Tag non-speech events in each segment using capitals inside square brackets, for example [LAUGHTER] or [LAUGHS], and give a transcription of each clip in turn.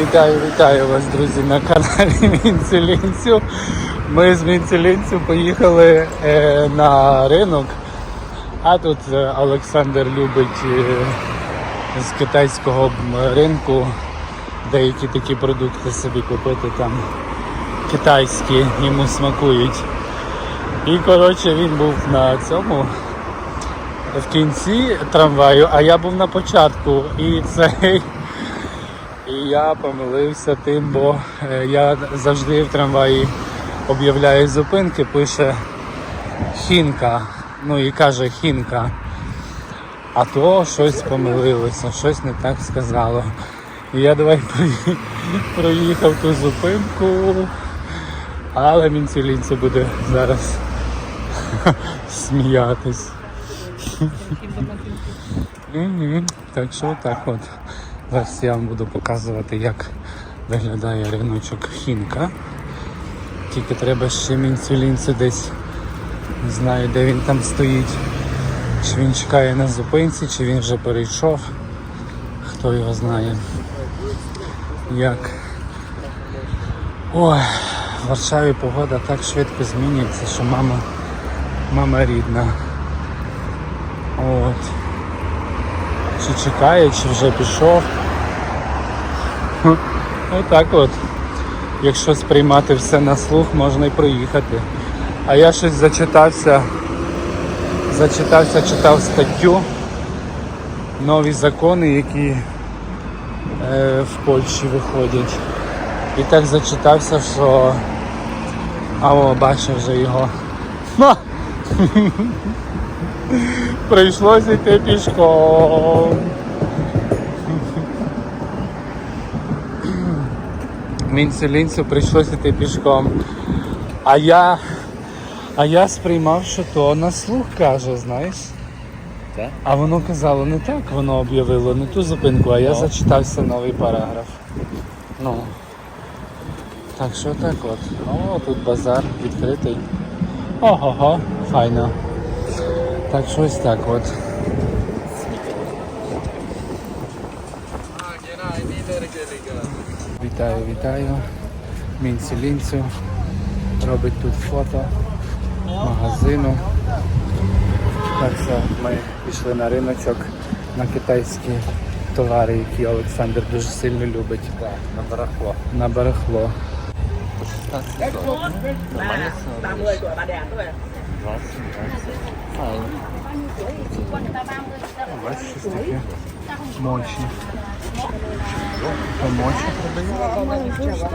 Вітаю, вітаю вас, друзі, на каналі [LAUGHS] Мінцелінцю. Ми з Мінцелінцю поїхали е, на ринок, а тут е, Олександр любить е, з китайського ринку деякі такі продукти собі купити там китайські, йому смакують. І коротше він був на цьому в кінці трамваю, а я був на початку. І цей. Я помилився тим, бо е, я завжди в трамваї об'являю зупинки, пише хінка. Ну і каже хінка. А то щось помилилося, щось не так сказало. І я давай проїхав ту зупинку, але мінцелінці буде зараз [LAUGHS] сміятись. Так що так от. Зараз я вам буду показувати, як виглядає риночок Хінка. Тільки треба ще мінцелінцю десь не знаю, де він там стоїть. Чи він чекає на зупинці, чи він вже перейшов. Хто його знає. Як. Ой, в Варшаві погода так швидко змінюється, що мама, мама рідна. От. Чи чекає, чи вже пішов. Отак от. Якщо сприймати все на слух, можна й проїхати. А я щось зачитався, зачитався, читав статтю. Нові закони, які е, в Польщі виходять. І так зачитався, що. А о, бачив вже його. [LAUGHS] Прийшлося йти пішком. Мінцелінцю прийшлося йти пішком. А я. А я сприймав, що то на слух каже, знаєш. Так? А воно казало не так, воно об'явило не ту зупинку, а я Ну. зачитався новий параграф. Ну. Так що так от. О, тут базар відкритий. Ого-го, файно. Так що ось так от. Вітаю, вітаю. Мінцелінцю. Робить тут фото магазину. Так що ми пішли на риночок на китайські товари, які Олександр дуже сильно любить. Так, на барахло. На барахло. Нормально все. 30 của bà đẹp thôi 20, 20. Бачиш, щось таке мочі. То мочі продають?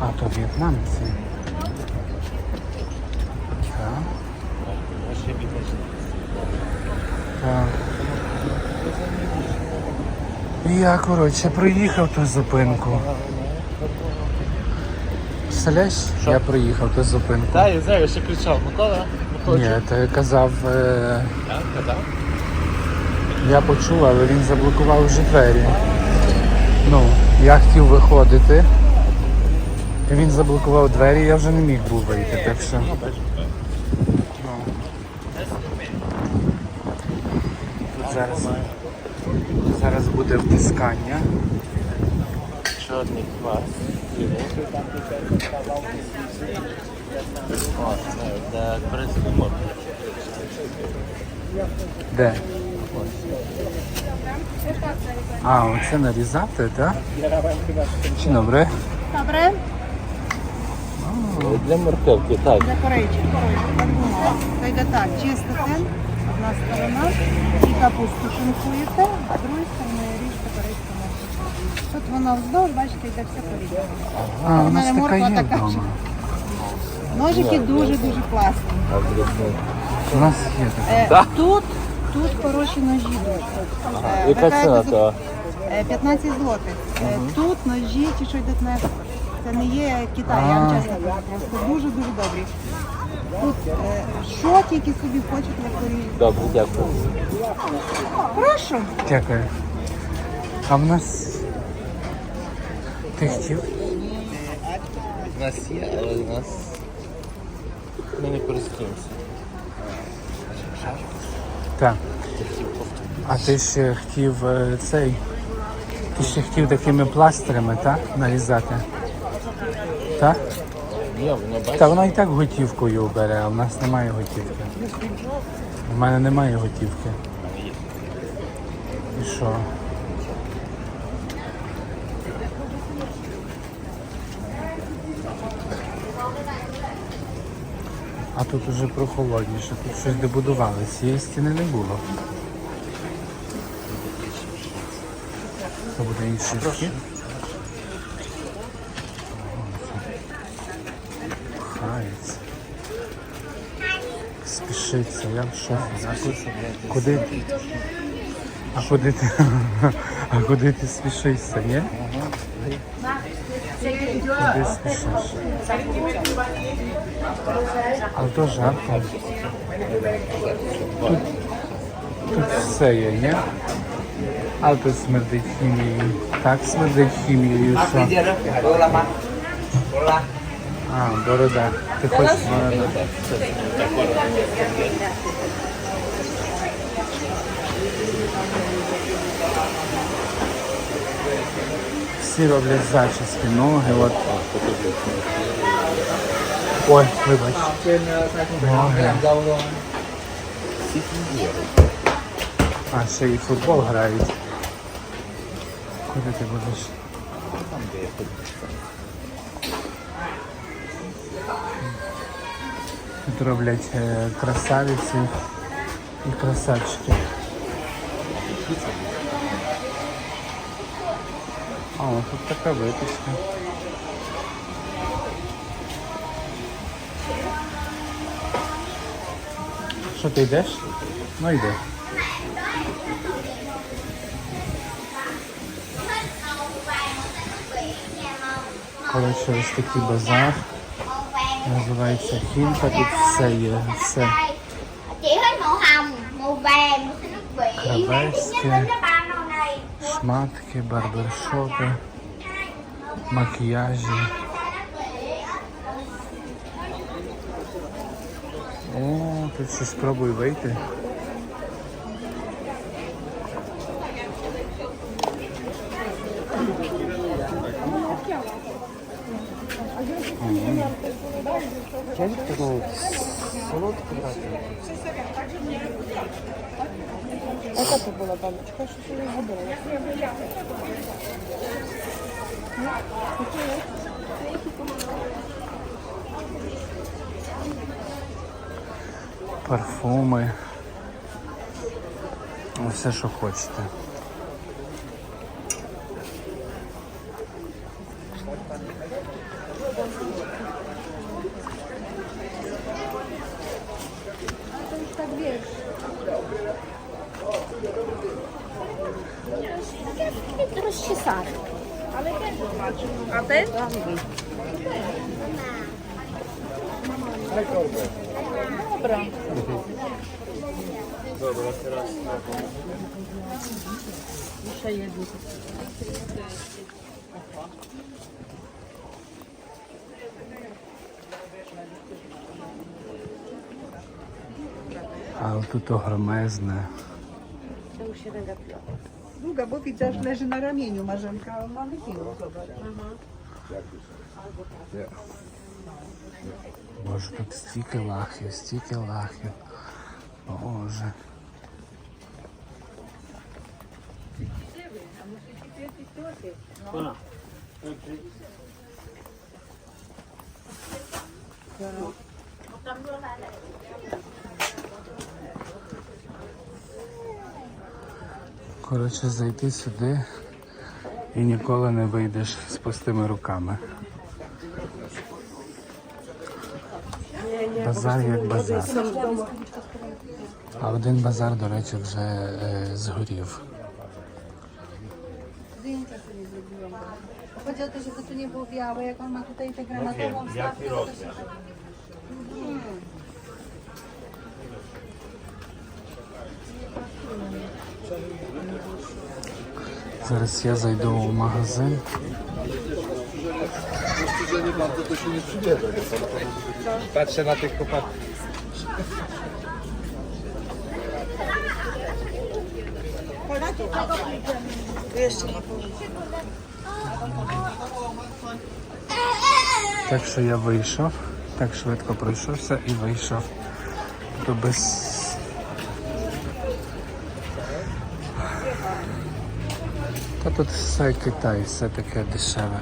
А, то в'єтнамці. Так. Так. Я, коротше, проїхав ту зупинку. Представляєш, я проїхав ту зупинку. Так, я знаю, я ще кричав, Микола, Ні, я казав, е, казав. я почув, але він заблокував вже двері. Ну, я хотів виходити. І він заблокував двері, я вже не міг був вийти, так що. Ну. Тут зараз, зараз буде втискання. Чорний квас. Де? А, оце нарізати, так? Чи добре? Добре, Для морковки, так. для корейчик. Йде так, чистите, одна сторона, і капусту шинкуєте, а з другої сторони ріжте корейську моркву. Тут воно вздовж, бачите, йде все порізано. А, у У нас така є вдома. Ножики дуже-дуже класні. У нас є така. Е, тут, тут хороші ножі дуже. Е, Яка така ціна Е, 15 злотих. Е, Тут ножі, ті, що йдуть на експорт. Це не є Китай, я вам чесно кажу, просто дуже-дуже добрі. Тут е, що тільки собі хочете, як поріжете. Добре, дякую. Прошу. Дякую. А в нас. Ти хотів? У нас є, але у нас ми не користуємося. Так. А ти ще хотів е, цей Ти ще хотів такими пластирами, так? Нарізати. Так? Та вона і так готівкою бере, а в нас немає готівки. У мене немає готівки. І що? А тут уже прохолодніше, тут щось добудували. Цієї стіни не було. Це буде інший вхід. Хається. Спішиться, я в ку- Куди? ти? А куди ти? [LAUGHS] А куди ти спішишся, ні? Куди спішиш? Але то жарко. Тут, тут все є, ні? А тут смердить хімією. Так смердить хімією, що. А, борода. Ти хочеш Всі роблять зачіски, ноги, от. Ой, вибач. Ноги. А, ще і футбол грають. Куди ти будеш? Тут роблять е, красавиці і красавчики. А, о, тут така випічка. Що ти йдеш? Ну йди. Коротше, ось такий базар. Називається Хімка, тут все є, все. Кравецьке, шматки, барбершопи, макіяжі. О, тут ще спробуй вийти. Яка це була баночка? Що я згадала? парфуми. Ну, Все, що хочете. wiesz. Teraz się sar. Ale ten A ten? Dobra. Dobra, teraz Jeszcze jedno. Tu to gromezne. Długa, bo widzę, że leży na ramieniu Marzenka, a on ma wypiło, zobacz. Боже, тут стільки лахів, стільки лахів. Боже. Коротше, зайти сюди і ніколи не вийдеш з пустими руками. Базар як базар. А один базар, до речі, вже е, згорів. Chodzi o to, żeby tu nie było białe, jak on ma tutaj tę granatową wstawkę, to się... Зараз я зайду в магазин. Patrzę na tych chłopaków. Так що я вийшов, так швидко пройшовся і вийшов. То без. Та тут все Китай, все таке дешеве.